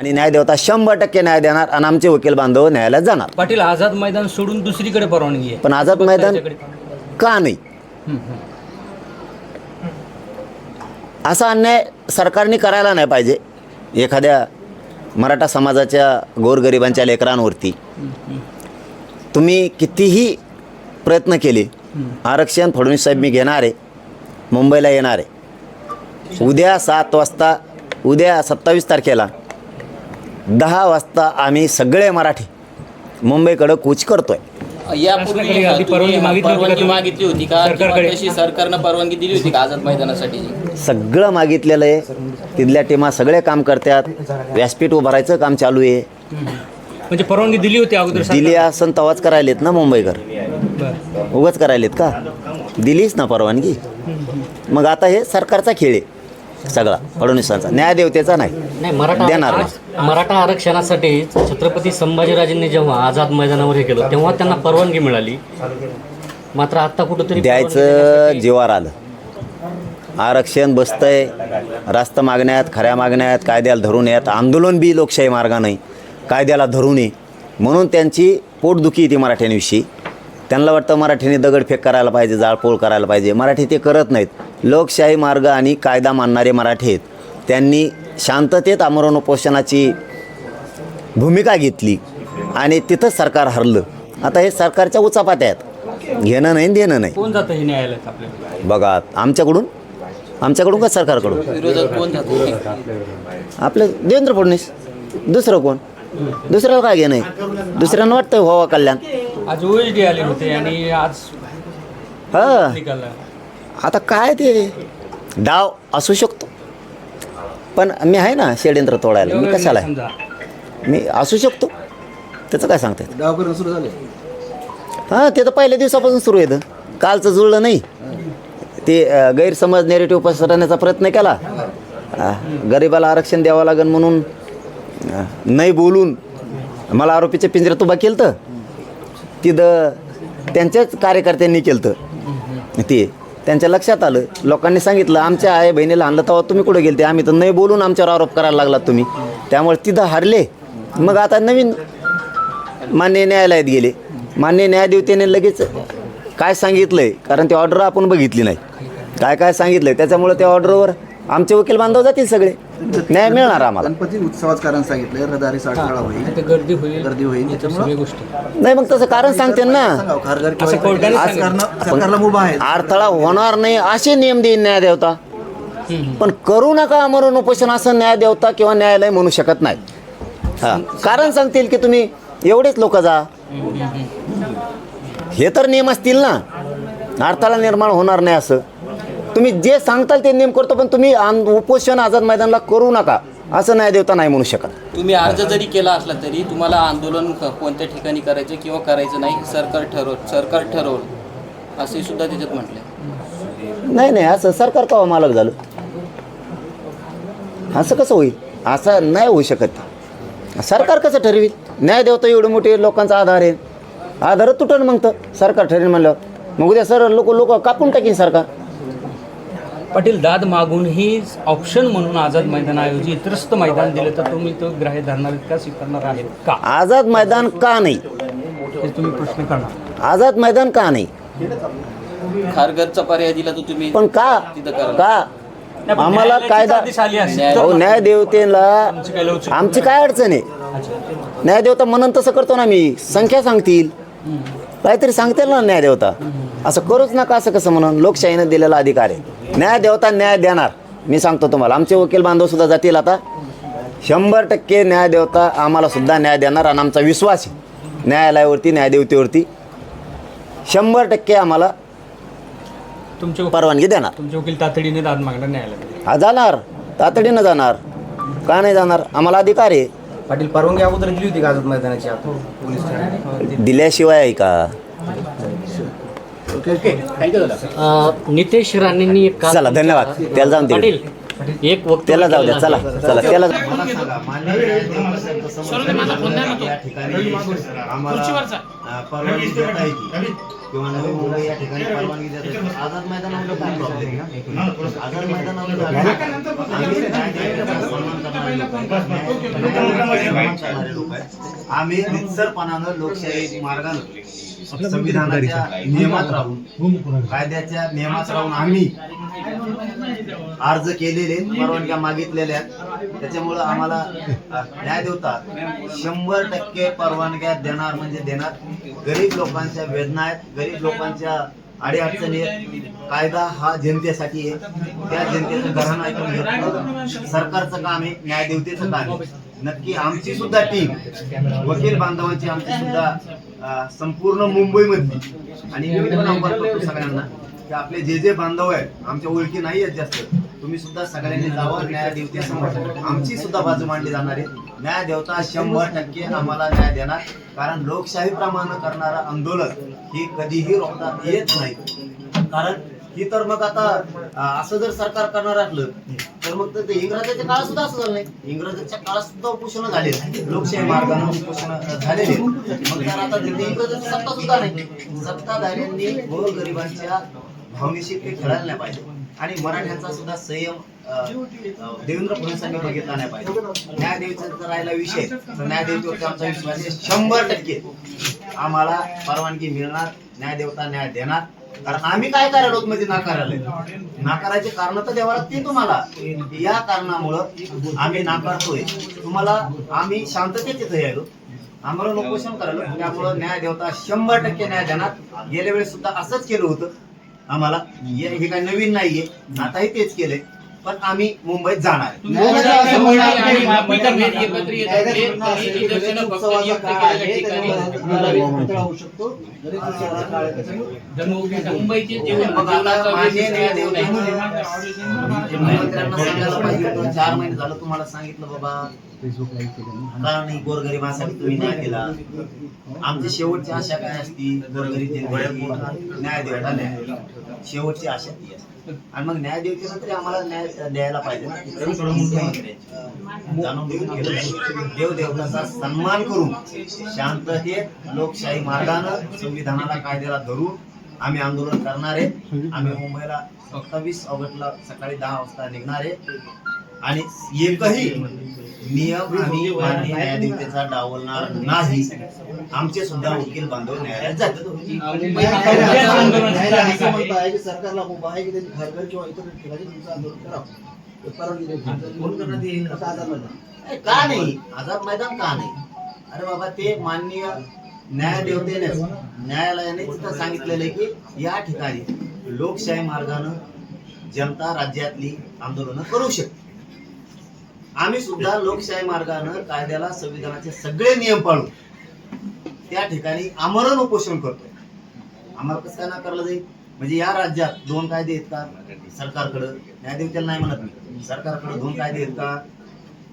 आणि न्याय देवता शंभर टक्के न्याय देणार आणि आमचे वकील बांधव न्यायालयात जाणार. पाटील आझाद मैदान सोडून दुसरीकडे परवानगी आहे. पण आझाद मैदान का नाही? असा अन्याय सरकारने करायला नाही पाहिजे. एखाद्या मराठा समाजाच्या गोरगरिबांच्या लेकरांवरती. तुम्ही कितीही प्रयत्न केले आरक्षण फडणवीस साहेब मी घेणार आहे मुंबईला येणार. आहे उद्या सात वाजता उद्या सत्तावीस तारखेला दहा वाजता आम्ही सगळे मराठी मुंबईकडं कूच करतोय. यापूर्वी परवानगी तुम्ही मागितली होती का परवानगी तुम्ही? मागितली होती का? किंवा सरकारकडे? तशी सरकारनं परवानगी दिली होती का आझाद मैदानासाठी? सगळं मागितलेलं आहे. तिथल्या टीमा सगळे काम करतात. व्यासपीठ उभारायचं काम चालू आहे. म्हणजे परवानगी दिली होती अगोदर दिली असं तवाच करायलेत ना मुंबईकर. उगाच करायलेत का? दिलीच ना परवानगी. मग आता हे सरकारचा खेळ आहे. सगळा फडणवीसांचा. न्यायदेवतेचा नाही. नाही. मराठा आरक्षणासाठी छत्रपती संभाजीराजेंनी जेव्हा आझाद मैदानावर हे केलं तेव्हा त्यांना परवानगी मिळाली. मात्र आता कुठंतरी द्यायचं जीवार आलं. आरक्षण बसतंय रास्त मागण्यात खऱ्या मागण्यात कायद्याला धरून येत. आंदोलन बी लोकशाही मार्गाने कायद्याला धरून ये. म्हणून त्यांची पोटदुखी येते मराठ्यांविषयी. त्यांना वाटतं मराठीने दगडफेक करायला पाहिजे जाळपोळ करायला पाहिजे. मराठी ते करत नाहीत. लोकशाही मार्ग आणि कायदा मानणारे मराठी आहेत. त्यांनी शांततेत आमरण उपोषणाची भूमिका घेतली आणि तिथंच सरकार हरलं. आता हे सरकारच्या उचापात आहेत. घेणं नाही देणं नाही. कोण जातं हे न्यायालयात आपल्याला बघा आमच्याकडून? आमच्याकडून का सरकारकडून? विरोधात कोण जातो? आपलं देवेंद्र फडणवीस. दुसरं कोण? दुसऱ्याला काय घेणं आहे? दुसऱ्यांना वाटतं व्हावा कल्याण. आज ओएसडी आले होते आणि आज हां. निकाल आता काय ते? डाव असू शकतो. पण मी आहे ना षडयंत्र तोडायला. मी कशाला? आहे मी असू शकतो. त्याचं काय सांगता येतं सुरू झाले. हां ते तर पहिल्या दिवसापासून सुरू येतं कालचं जुळलं नाही. ते अ, गैरसमज नेरेटिव्ह पसरवण्याचा प्रयत्न केला. अ, गरिबाला आरक्षण द्यावं लागेल म्हणून अ, नाही बोलून मला आरोपीच्या पिंजऱ्यात उभा केलं तर तिथं त्यांच्याच कार्यकर्त्यांनी केलं तर ते त्यांच्या लक्षात आलं. लोकांनी सांगितलं आमच्या आई बहिणीला आणलं तेव्हा तुम्ही कुठे गेलते? आम्ही तर नाही बोलून आमच्यावर आरोप करायला लागलात तुम्ही. त्यामुळे तिथं हारले. मग आता नवीन मान्य न्यायालयात गेले. मान्य न्यायदेवतेने लगेच काय सांगितलंय? कारण ती ऑर्डर आपण बघितली नाही. काय काय सांगितलंय? त्याच्यामुळे त्या ऑर्डरवर आमचे वकील बांधव जातील सगळे. न्याय मिळणार आम्हाला. गणपती उत्सवाच कारण सांगितलंय रहदारी साठगाळा होईल. गर्दी होईल. गर्दी होईल. सगळ्या त्याच्यामुळे गोष्टी. नाही मग तसं कारण सांगते ना. सांगावं, खारघर असं किंवा कोर्टाने आज सांगितलं. कारण सरकारला मुभा आहे अडथळा होणार नाही असे नियम देईन न्यायदेवता. पण करू नका मरून उपोषण असं न्यायदेवता किंवा न्यायालय म्हणू शकत नाही. हा. कारण सांगतील की तुम्ही एवढेच लोक जा. हे तर नियम असतील ना. अडथळा निर्माण होणार नाही असं. तुम्ही जे सांगताल ते नियम करतो पण तुम्ही आंद- उपोषण आझाद मैदानला करू नका. असं न्यायदेवता नाही म्हणू शकत. तुम्ही अर्ज जरी केला असला तरी तुम्हाला आंदोलन क- कोणत्या ठिकाणी करायचं किंवा करायचं नाही हे सरकार ठरव सरकार ठरवलं. असे सुद्धा त्याच्यात म्हटले. नाही नाही असं सरकार कवा मालक झालं? असं कसं होईल? असं नाही होऊ शकत. सरकार कसं ठरवील? न्याय देवता एवढे मोठे लोकांचा आधार आहे. आधार तुटन मग तर सरकार ठरेल म्हणल्यावर. मग उद्या सर लोक लोक कापून टाकीन सरकार. पाटील दाद मागून ही ऑप्शन म्हणून आझाद मैदानाऐवजी इतरस्त मैदान दिलं तर तुम्ही तो ग्राह्य धरणार का स्वीकारणार आहेत का? आझाद मैदान का नाही? हे तुम्ही प्रश्न करणार. आझाद मैदान का नाही? खारघरचा पर्याय दिला तर तुम्ही पण का? तिथं करा. का? आम्हाला कायदा आदेश आली न्याय- न्यायदेवतेला आमची काय लवचिक आमची काय अडचण आहे? न्यायदेवता म्हणून तसं करतो ना मी. संख्या सांगतील. काहीतरी सांगतील ना न्यायदेवता. असं करूच नका असं कसं म्हणून. लोकशाहीनं दिलेला अधिकार आहे. न्यायदेवता न्याय देणार. मी सांगतो तुम्हाला आमचे वकील बांधव सुद्धा जातील आता. शंभर टक्के न्यायदेवता आम्हाला सुद्धा न्याय देणार आणि आमचा विश्वास आहे. न्यायालयावरती न्यायदेवतेवरती. शंभर टक्के आम्हाला तुमचे परवानगी देणार. तुमचे वकील तातडीने दाद मागणार न्यायालयात. हा जाणार. तातडीनं जाणार. का नाही जाणार? आम्हाला अधिकार आहे. पाटील परवानगी अगोदर दिली होती का आझाद मैदानाची? आता पोलीस? दिल्याशिवाय आहे का? नितेश राणेंनी एक चला धन्यवाद. त्याला जाऊन पाटील दे एक वक्तव्य त्याला जाऊ द्या चला. चला त्याला मला सांगा मान्य या ठिकाणी आम्हाला अ, परवानगी देता येते किंवा नवी मुंबई या ठिकाणी परवानगी देता येते आझाद मैदानावर काय प्रॉब्लेम आझाद मैदानावर आम्ही निसरपणानं लोकशाही मार्गानं संविधानाच्या नियमात राहून कायद्याच्या नियमात राहून आम्ही अर्ज केलेले परवानग्या मागितलेल्या. त्याच्यामुळं आम्हाला न्याय देवता शंभर टक्के परवानग्या देणार म्हणजे देणार. गरीब लोकांच्या वेदना आहेत. गरीब लोकांच्या अडीअडचणी आहेत. कायदा हा जनतेसाठी आहे. त्या जनतेचं घराणं ऐकून घेत सरकारचं काम आहे न्याय देवतेचं काम आहे. नक्की आमची सुद्धा टीम वकील बांधवांची आमची सुद्धा संपूर्ण मुंबईमधली आणि मी पण आव्हान करतो सगळ्यांना की आपले जे जे बांधव आहेत आमच्या ओळखी नाही आहेत जास्त तुम्ही सुद्धा सगळ्यांनी जावं न्यायदेवते देवतेसमोर. आमची सुद्धा बाजू मांडली जाणार आहे. न्याय देवता शंभर टक्के आम्हाला न्याय देणार. कारण लोकशाही प्रमाण करणारं आंदोलन ही कधीही रोखता येत नाही. कारण ही तर मग आता असं जर सरकार करणार असलं तर मग ते इंग्रजाच्या काळात सुद्धा असं झालं नाही. इंग्रजाच्या काळात सुद्धा उपोषण झाले लोकशाही मार्गाने उपोषण झालेले मग तर आता तिथे इंग्रजाची सत्ता सुद्धा नाही. सत्ताधाऱ्यांनी गोरगरिबांच्या भावनेशी ते खेळायला नाही पाहिजे. आणि मराठ्यांचा सुद्धा संयम देवेंद्र फडणवीसांनी बघितला नाही पाहिजे. न्यायदेवीचा राहिला विषय तर न्यायदेवीवरती आमचा विश्वास आहे शंभर टक्के. आम्हाला परवानगी मिळणार न्यायदेवता न्याय देणार. कारण आम्ही काय करायला म्हणजे नाकारायला नाकारायचे कारण तर द्यावं लागते तुम्हाला. या कारणामुळं आम्ही नाकारतोय. तुम्हाला आम्ही शांततेत इथं यायलो. आम्हाला नोकोशन करायला. त्यामुळं न्याय देवता शंभर टक्के न्याय देणार. गेल्या वेळेस सुद्धा असंच केलं होतं. आम्हाला हे हे काही नवीन नाहीये. आताही तेच केलंय. पण आम्ही मुंबईत जाणार आहे. आणि मतभेद एकत्र येतात हे तरी निदर्शनं फक्त नियुक्त केलेल्या ठिकाणी मुंबईचे जीवन आता जीवनाचा. मुख्यमंत्र्यांना सांगायला पाहिजे होतं चार महिने झालं तुम्हाला सांगितलं बाबा. का नाही. गोरगरिबासाठी तुम्ही न्याय दिला आमची शेवटची आशा काय असती? गोरगरीब न्याय देवता न्याय. शेवटची आशा ती असते. आणि मग न्याय देवतेनं तरी आम्हाला न्याय द्यायला पाहिजे ना. तरी मुख्यमंत्र्यांची जाणून घेऊन केलं देव देवताचा सन्मान करून शांततेत लोकशाही मार्गानं संविधानाला कायद्याला धरून आम्ही आंदोलन करणार आहे. आम्ही मुंबईला सत्तावीस ऑगस्टला सकाळी दहा वाजता निघणार आहे. आणि एकही नियम आम्ही मान्य न्यायाधीशाचा डावलणार नाही आमचे सुद्धा वकील बांधव न्यायालयात जातात. सरकारला उभा आहे की त्यांनी किंवा इतर ठिकाणी तुमचं आंदोलन करावं परवानगी नाही. का नाही आझाद मैदान का नाही? अरे बाबा ते माननीय न्यायदेवतेने न्यायालयाने तिथं सांगितलेलं आहे की या ठिकाणी लोकशाही मार्गानं जनता राज्यातली आंदोलनं करू शकते. आम्ही सुद्धा लोकशाही मार्गानं कायद्याला संविधानाचे सगळे नियम पाळू त्या ठिकाणी आमरण उपोषण करतोय. आम्हाला कसं काय नाकारलं जाईल? म्हणजे या राज्यात दोन कायदे आहेत का? सरकारकडं. त्याला नाही म्हणत मी. सरकारकडे दोन कायदे आहेत का?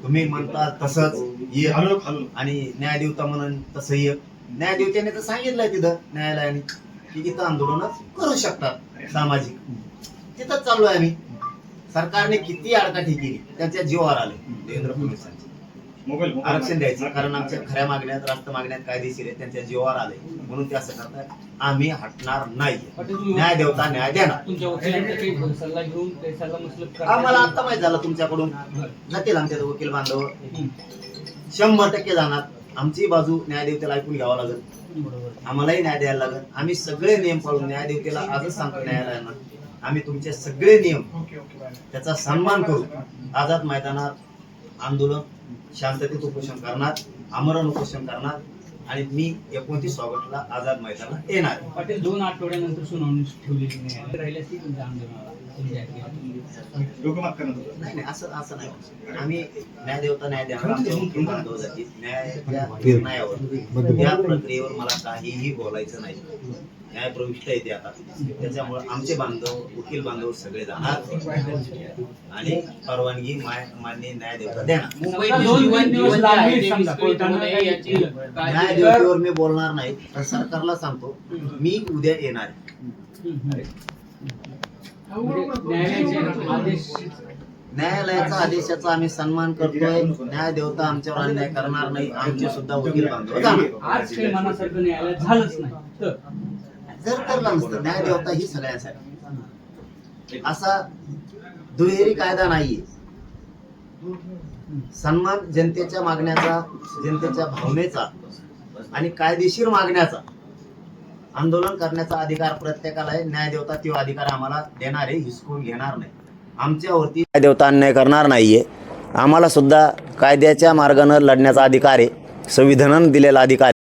तुम्ही म्हणता तसंच ये आणि न्यायदेवता म्हणून तसं ये. न्यायदेवतेने तर सांगितलंय तिथं न्यायालयाने की इथं आंदोलन करू शकतात सामाजिक. तिथंच चालू आहे आम्ही. सरकारने किती अडकाठी केली त्यांच्या जीवावर आले देवेंद्र फडणवीसांचे. आरक्षण द्यायचं कारण आमच्या खऱ्या मागण्यात रास्त मागण्यात कायदेशीर आहे त्यांच्या जीवावर आले. म्हणून ते असं करतात आम्ही हटणार नाही. न्याय देवता न्याय देणार. आला? आता माहीत झालं तुमच्याकडून. जातील आमच्या वकील बांधव. शंभर टक्के जाणार. आमची बाजू न्यायदेवतेला ऐकून घ्यावं लागेल. आम्हालाही न्याय द्यायला लागेल. आम्ही सगळे नियम पाळून न्यायदेवतेला आजच सांगतो न्यायालयानं. आम्ही तुमचे सगळे नियम त्याचा सन्मान करू. आझाद मैदानात आंदोलन शांततेत उपोषण करणार आमरण उपोषण करणार आणि मी एकोणतीस ऑगस्टला आझाद मैदानात येणार. पाटील दोन आठवड्यानंतर सुनावणी ठेवलेली नाही. आंदोलनाला. नाही नाही असं असं नाही. होत. आम्ही न्यायदेवता न्याय देणार वकील बांधव जातील न्यायाच्या निर्णयावर या प्रक्रियेवर मला काहीही बोलायचं नाही. न्याय प्रविष्ट येते आता. त्याच्यामुळे आमचे बांधव वकील बांधव सगळे जाणार. आणि परवानगी मान्य न्यायदेवता देणार. दोन मुंबईची तीन जीवन दिवस जीवन जे लागली आहे ते समजा, विस्कळीत होऊ कोर्टानं नये याची. काही- काळजी न्यायदेवतेवर मी बोलणार नाही तर सरकारला सांगतो मी उद्या येणार आहे. म्हणजे न्यायालयाचे आदेश न्यायालयाचा आदेशाचा आम्ही सन्मान करतोय. न्याय देवता आमच्यावर अन्याय करणार नाही. आमचे सुद्धा वकील. आज काही मनासारखं झालंच नाही. तर? जर करलं नसतं न्याय देवता ही सगळ्यांसाठी. असा दुहेरी कायदा नाहीये. सन्मान जनतेच्या मागण्याचा जनतेच्या भावनेचा आणि कायदेशीर मागण्याचा. आंदोलन करण्याचा अधिकार प्रत्येकाला आहे. न्याय देवता तो अधिकार आम्हाला देणार आहे हिसकून घेणार नाही. आमच्यावरती न्याय देवता अन्याय करणार नाहीये. आम्हाला सुद्धा कायद्याच्या मार्गानं लढण्याचा अधिकार आहे. संविधानानं दिलेला अधिकार आहे.